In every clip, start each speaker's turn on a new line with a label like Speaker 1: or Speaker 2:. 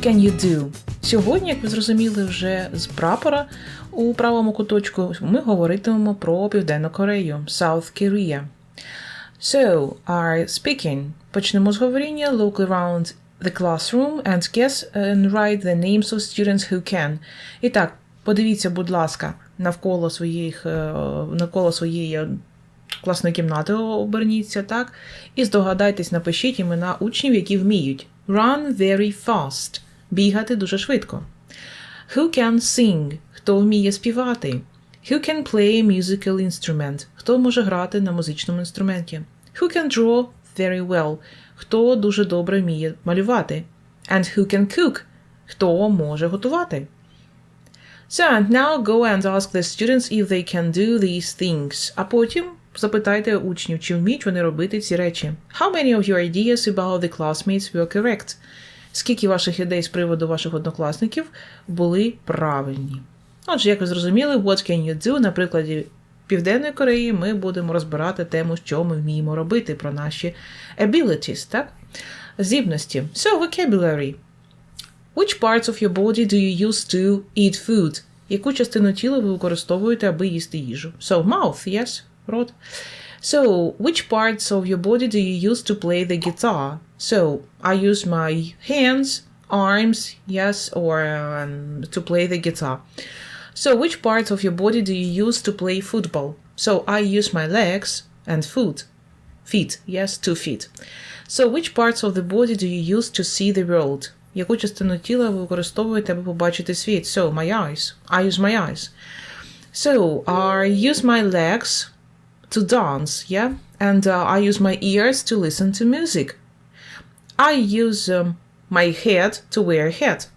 Speaker 1: Unit 5. What can you do? Сьогодні, як ви зрозуміли вже з прапора у правому куточку, ми говоритимемо про Південну Корею South Korea. So, are speaking. Почнемо з говоріння. Look around the classroom and guess and write the names of students who can. І так, подивіться, будь ласка, навколо своїх е, навколо своєї класної кімнати оберніться, так? І здогадайтесь, напишіть імена учнів, які вміють. Run very fast. Бігати дуже швидко. Who can sing? Хто вміє співати? Who can play a musical instrument? Хто може грати на музичному інструменті? Who can draw very well? Хто дуже добре вміє малювати? And who can cook? Хто може готувати? So, and now go and ask the students if they can do these things. А потім запитайте учнів, чи вміють вони робити ці речі. How many of your ideas about the classmates were correct? Скільки ваших ідей з приводу ваших однокласників були правильні? Отже, як ви зрозуміли, what can you do? На прикладі Південної Кореї ми будемо розбирати тему, що ми вміємо робити про наші abilities, так? Здібності. So, vocabulary. Which parts of your body do you use to eat food? Яку частину тіла ви використовуєте, аби їсти їжу? So, mouth, yes, рот. So, which parts of your body do you use to play the guitar? So, I use my hands, arms, yes, or um, to play the guitar. So, which parts of your body do you use to play football? So, I use my legs and foot. Feet, yes, two feet. So, which parts of the body do you use to see the world? Яку частину тіла ви використовуєте, аби побачити світ? So, my eyes. I use my eyes. So, I use my legs to dance, yeah? And uh, I use my ears to listen to music. I use um, my head to wear a hat.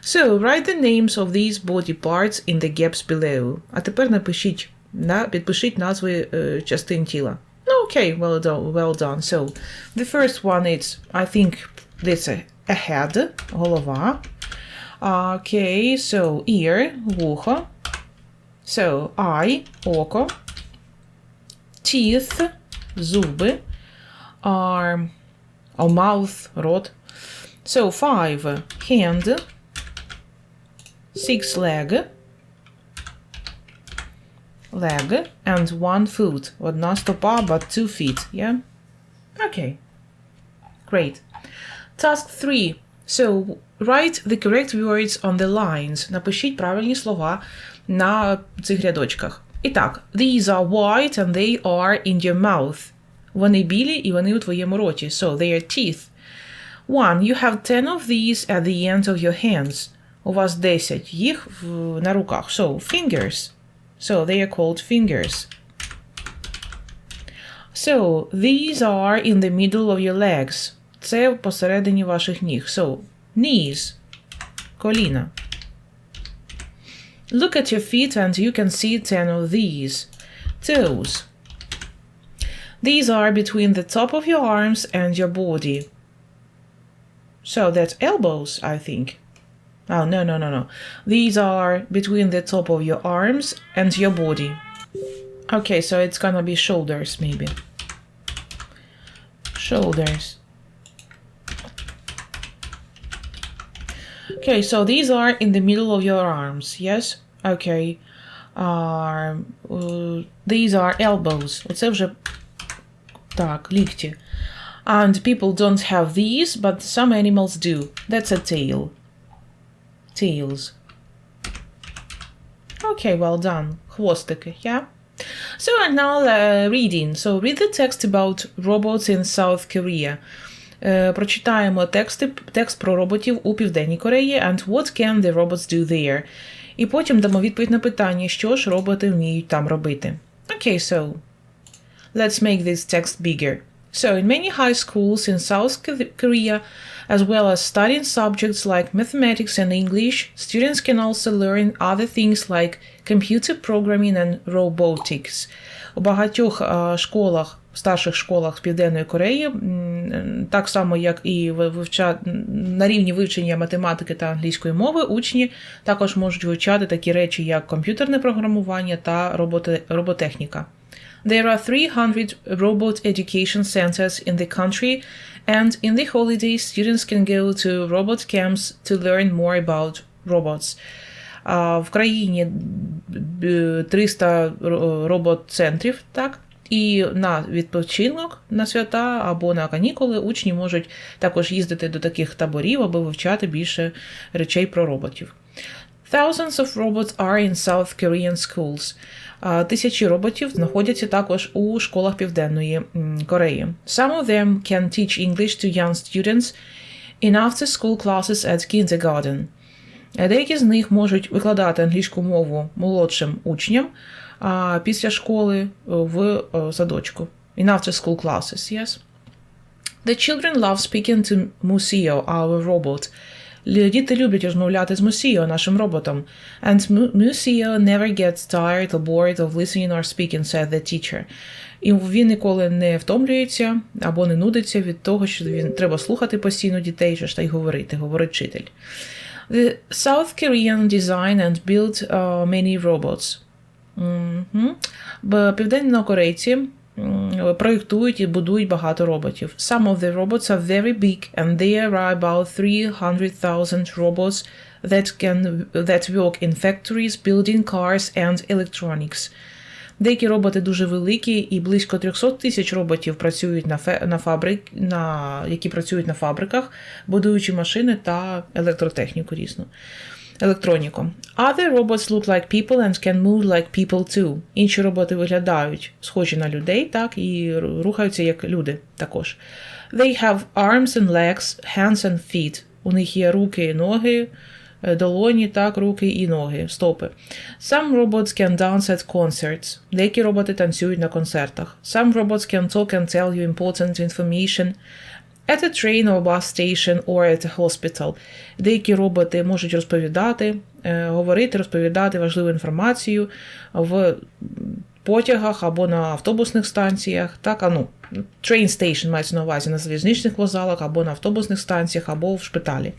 Speaker 1: So, write the names of these body parts in the gaps below. А тепер напишіть, на, підпишіть назви е, частин тіла. Ну, окей, well done, well done. So, the first one is, I think, this a, a head, голова. Okay, so ear, вухо. So, eye, око. Teeth, зуби. Arm, or mouth, рот. So, five, hand. Six, leg. Leg. And one foot. Одна стопа, but two feet, yeah? Okay. Great. Task 3. So, write the correct words on the lines. Напишіть правильні слова на цих рядочках. І так, these are white and they are in your mouth. Вони білі і вони у твоєму роті. So, they are teeth. One, you have 10 of these at the ends of your hands. У вас 10 їх в, на руках. So, fingers. So, they are called fingers. So, these are in the middle of your legs. Це посередині ваших ніг. So, knees. Коліна. Look at your feet and you can see 10 of these. Toes. These are between the top of your arms and your body. So that's elbows, I think. Oh, no, no, no, no. These are between the top of your arms and your body. Okay, so it's gonna be shoulders, maybe. Shoulders. Okay, so these are in the middle of your arms, yes? Okay. Uh, uh, these are elbows. Оце вже так, лікті. And people don't have these, but some animals do. That's a tail. Tails. Okay, well done. Хвостики, yeah? So and now uh, reading. So read the text about robots in South Korea. Е, прочитаємо тексти, текст про роботів у Південній Кореї and what can the robots do there. І потім дамо відповідь на питання, що ж роботи вміють там робити. Okay, so let's make this text bigger. So, in many high schools in South Korea, as well as studying subjects like mathematics and English, students can also learn other things like computer programming and robotics. У багатьох е, школах, старших школах Південної Кореї, так само як і вивча... на рівні вивчення математики та англійської мови, учні також можуть вивчати такі речі, як комп'ютерне програмування та роботи... роботехніка. There are 300 robot education centers in the country, and in the holidays, students can go to robot camps to learn more about robots. В країні б- 300 робот-центрів, так? І на відпочинок на свята або на канікули учні можуть також їздити до таких таборів, аби вивчати більше речей про роботів. Thousands of robots are in South Korean schools. Тисячі роботів знаходяться також у школах Південної Кореї. Some of them can teach English to young students in after-school classes at kindergarten. Деякі з них можуть викладати англійську мову молодшим учням після школи е, в е, садочку. In after-school classes, yes. The children love speaking to Museo, our robot. Діти люблять розмовляти з Museo, нашим роботом. And Mu- Museo never gets tired or bored of listening or speaking, said the teacher. І він ніколи не втомлюється або не нудиться від того, що він треба слухати постійно дітей, що ж та й говорити, говорить вчитель. The South Korean design and build uh, many robots. Південнокорейці проєктують і будують багато роботів. Some of the robots are very big and there are about 300,000 robots that can that work in factories, building cars and electronics. Деякі роботи дуже великі, і близько 300 тисяч роботів працюють на фе, на фабрик, на які працюють на фабриках, будуючи машини та електротехніку різну. Електроніку. Other robots look like people and can move like people too. Інші роботи виглядають схожі на людей, так, і рухаються як люди також. They have arms and legs, hands and feet. У них є руки і ноги, е, долоні, так, руки і ноги, стопи. Some robots can dance at concerts. Деякі роботи танцюють на концертах. Some robots can talk and tell you important information at a train or bus station or at a hospital. Деякі роботи можуть розповідати, е, говорити, розповідати важливу інформацію в потягах або на автобусних станціях. Так, а ну, train station мається на увазі на залізничних вокзалах, або на автобусних станціях, або в шпиталі.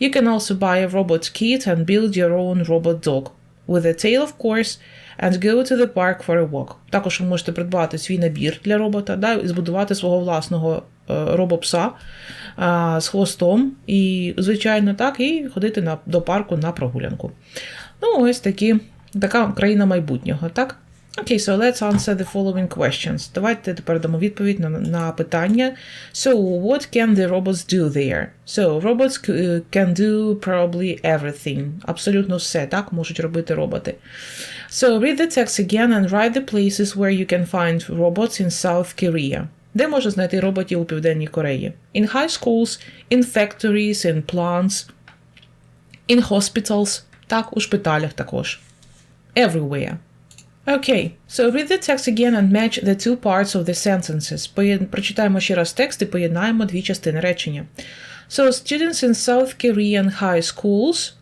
Speaker 1: You can also buy a robot kit and build your own robot dog. With a tail, of course, and go to the park for a walk. Також ви можете придбати свій набір для робота, да, і збудувати свого власного робопса е, з хвостом, і, звичайно, так, і ходити на, до парку на прогулянку. Ну, ось такі, така країна майбутнього, так? Окей, so let's answer the following questions. Давайте тепер дамо відповідь на, на питання. So, what can the robots do there? So, robots uh, can do probably everything. Абсолютно все, так, можуть робити роботи. So, read the text again and write the places where you can find robots in South Korea. Де можна знайти роботів у Південній Кореї? In high schools, in factories, in plants, in hospitals, так, у шпиталях також. Everywhere. Okay, so read the text again and match the two parts of the sentences. Поєд... Прочитаємо ще раз текст і поєднаємо дві частини речення. So, students in South Korean high schools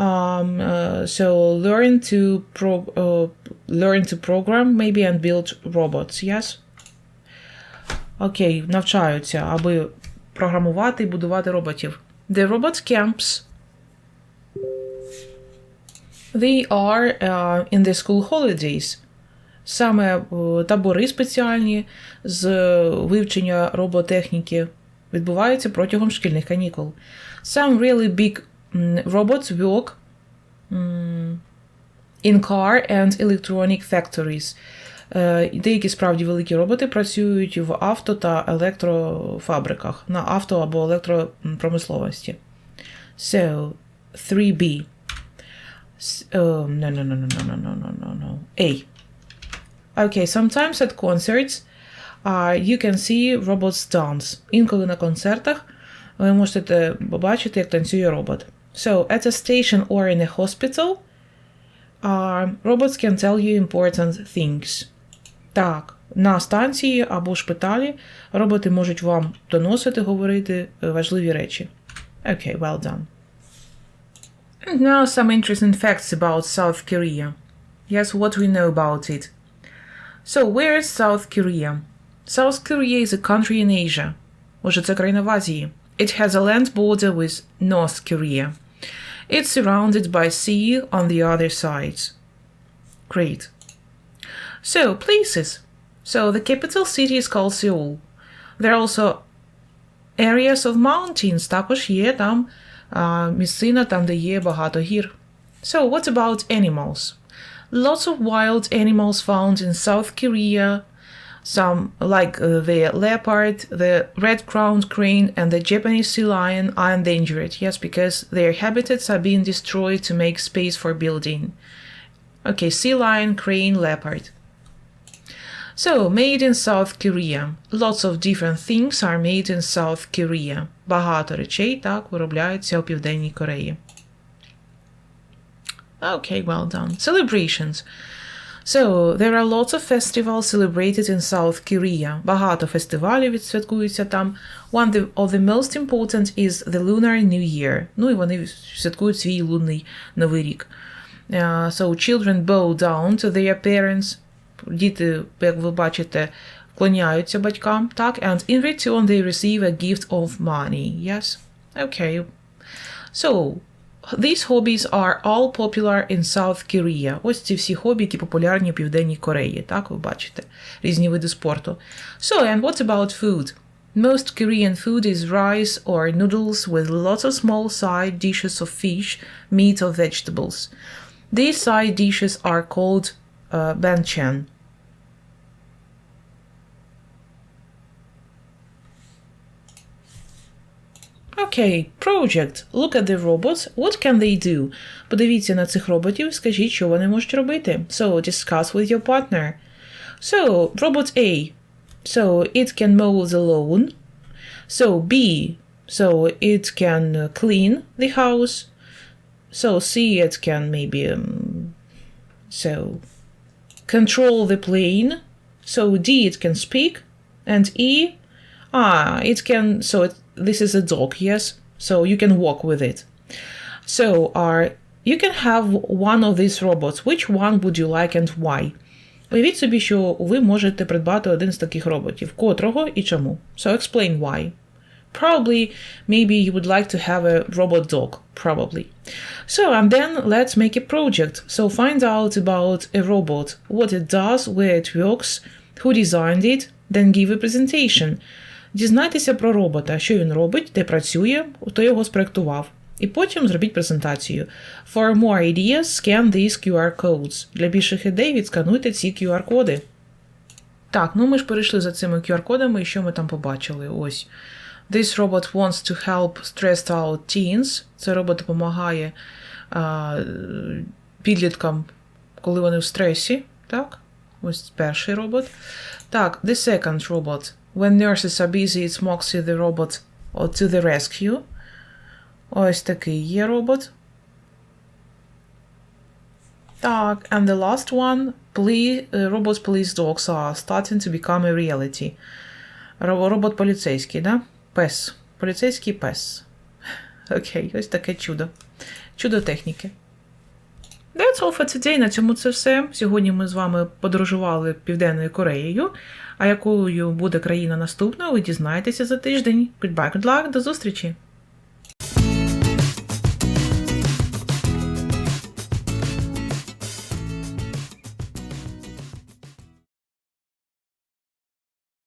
Speaker 1: um, uh, so learn to pro uh, learn to program maybe and build robots, yes? Окей, навчаються, аби програмувати і будувати роботів. The robot camps They are uh, in the school holidays. Саме е, табори спеціальні з вивчення роботехніки відбуваються протягом шкільних канікул. Some really big robots work in car and electronic factories. Е, і Деякі справді великі роботи працюють в авто та електрофабриках на авто або електропромисловості. So, 3B. S- Oh, no, no, no, no, no, no, no, no, no, no. A. Okay, sometimes at concerts uh, you can see robots dance. Інколи на концертах ви можете побачити, як танцює робот. So, at a station or in a hospital, uh, robots can tell you important things. Так, на станції або шпиталі роботи можуть вам доносити, говорити е, важливі речі. Okay, well done. And now some interesting facts about South Korea. Yes, what we know about it. So, where is South Korea? South Korea is a country in Asia. Отже, це країна в Азії. It has a land border with North Korea. It's surrounded by sea on the other sides. Great. So, places. So, the capital city is called Seoul. There are also areas of mountains. Також є там а, місцина, там, де є багато гір. So, what about animals? Lots of wild animals found in South Korea. Some, like uh, the leopard, the red-crowned crane, and the Japanese sea lion, are endangered. Yes, because their habitats are being destroyed to make space for building. Okay, sea lion, crane, leopard. So, made in South Korea. Lots of different things are made in South Korea. Багато речей так виробляються у Південній Кореї. Okay, well done. Celebrations. So, there are lots of festivals celebrated in South Korea. Багато фестивалів відсвяткуються там. One the- of the most important is the Lunar New Year. Ну і вони святкують свій лунний новий рік. Uh, so, children bow down to their parents. Діти, як ви бачите, вклоняються батькам, так? And in return they receive a gift of money. Yes? Okay. So, these hobbies are all popular in South Korea. Ось ці всі хобі, які популярні в Південній Кореї. Так, ви бачите. Різні види спорту. So, and what about food? Most Korean food is rice or noodles with lots of small side dishes of fish, meat, or vegetables. These side dishes are called uh, banchan. Okay, project. Look at the robots. What can they do? Подивіться на цих роботів, скажіть, що вони можуть робити. So, discuss with your partner. So, robot A. So, it can mow the lawn. So, B. So, it can uh, clean the house. So, C. It can maybe, um, so, control the plane. So, D. It can speak. And E. Ah, it can. So it, this is a dog, yes. So you can walk with it. So are you can have one of these robots. Which one would you like and why? Уявіть собі, що ви можете придбати один з таких роботів. Котрого і чому? So explain why. Probably, maybe you would like to have a robot dog. Probably. So, and then let's make a project. So, find out about a robot, what it does, where it works, who designed it, then give a presentation. Дізнайтеся про робота, що він робить, де працює, хто його спроектував. І потім зробіть презентацію. For more ideas, scan these QR codes. Для більших ідей відскануйте ці QR-коди. Так, ну ми ж перейшли за цими QR-кодами, і що ми там побачили? Ось. This robot wants to help stressed out teens. Це робот допомагає а, підліткам, коли вони в стресі. Так? Ось перший робот. Так, the second robot. When nurses are busy, it's Moxie the robot or to the rescue. Ось такий є робот. Так, and the last one, poli- uh, robots police dogs are starting to become a reality. Ро- Робот поліцейський, да? Пес. Поліцейський пес. Окей, ось таке чудо. Чудо техніки. That's all for today. На цьому це все. Сьогодні ми з вами подорожували Південною Кореєю. А якою буде країна наступною, ви дізнаєтеся за тиждень. Goodbye, good luck, до зустрічі!